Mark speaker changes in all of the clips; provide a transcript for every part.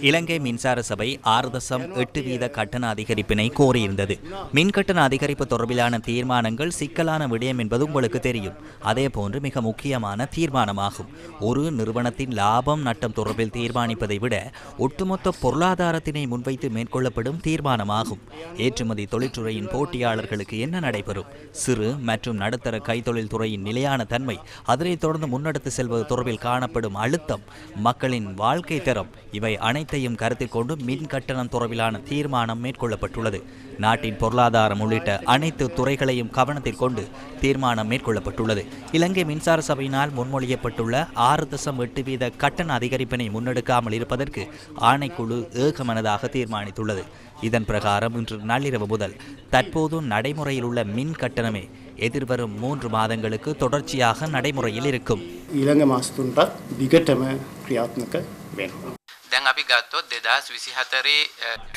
Speaker 1: இலங்கை மின்சார சபை ஆறு தசம் எட்டு வீத கட்டண அதிகரிப்பினை கோரியிருந்தது. மின் கட்டண அதிகரிப்பு தொடர்பிலான தீர்மானங்கள் சிக்கலான விடயம் என்பது உங்களுக்கு தெரியும். அதே போன்று மிக முக்கியமான தீர்மானமாகும். ஒரு நிறுவனத்தின் லாபம் நட்டம் தொடர்பில் தீர்மானிப்பதை விட ஒட்டுமொத்த பொருளாதாரத்தினை முன்வைத்து மேற்கொள்ளப்படும் தீர்மானமாகும். ஏற்றுமதி தொழிற்துறையின் போட்டியாளர்களுக்கு என்ன நடைபெறும்? சிறு மற்றும் நடுத்தர கைத்தொழில் துறையின் நிலையான தன்மை அதனைத் தொடர்ந்து முன்னெடுத்து செல்வது தொடர்பில் காணப்படும் அழுத்தம் மக்களின் வாழ்க்கை தரம். இவை அனைத்தையும் கருத்தில் கொண்டு மின் கட்டணம் தொடர்பிலான தீர்மானம் மேற்கொள்ளப்பட்டுள்ளது. நாட்டின் பொருளாதாரம் உள்ளிட்ட அனைத்து துறைகளையும் கவனத்தில் கொண்டு தீர்மானம் மேற்கொள்ளப்பட்டுள்ளது. இலங்கை மின்சார சபையினால் முன்மொழியப்பட்டுள்ள ஆறு தசம் எட்டு வீத கட்டண அதிகரிப்பினை முன்னெடுக்காமல் இருப்பதற்கு ஆணைக்குழு ஏகமனதாக தீர்மானித்துள்ளது. இதன் பிரகாரம் இன்று நள்ளிரவு முதல் தற்போது நடைமுறையில் உள்ள மின் கட்டணமே எதிர்வரும் மூன்று மாதங்களுக்கு தொடர்ச்சியாக நடைமுறையில் இருக்கும்
Speaker 2: ඊළඟ මාස්තුන්ටත් දිගටම ක්‍රියාත්මක වෙනවා.
Speaker 3: දැන් අපි ගත්තොත් දෙදස් විසි හතරේ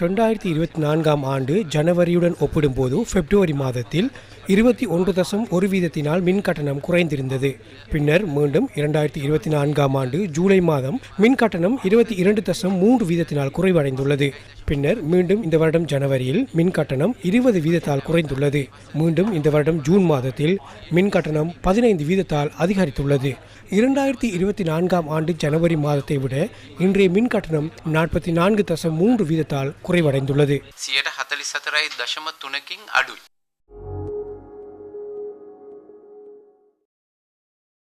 Speaker 4: ரெண்டாயிரத்தி இருபத்தி நான்காம் ஆண்டு ஜனவரியுடன் ஒப்பிடும்போது பிப்ரவரி மாதத்தில் இருபத்தி ஒன்று தசம் ஒரு வீதத்தினால் மின் கட்டணம் குறைந்திருந்தது பின்னர் மீண்டும் இரண்டாயிரத்தி இருபத்தி நான்காம் ஆண்டு ஜூலை மாதம் மின் கட்டணம் இருபத்தி இரண்டு தசம் மூன்று வீதத்தினால் குறைவடைந்துள்ளது பின்னர் மீண்டும் இந்த வருடம் ஜனவரியில் மின் கட்டணம் இருபது வீதத்தால் குறைந்துள்ளது. மீண்டும் இந்த வருடம் ஜூன் மாதத்தில் மின் கட்டணம் பதினைந்து வீதத்தால் அதிகரித்துள்ளது. இரண்டாயிரத்தி இருபத்தி நான்காம் ஆண்டு ஜனவரி மாதத்தை விட இன்றைய மின் கட்டணம் நாற்பத்தி நான்கு தசம் மூன்று வீதத்தால் குறைவடைந்துள்ளது.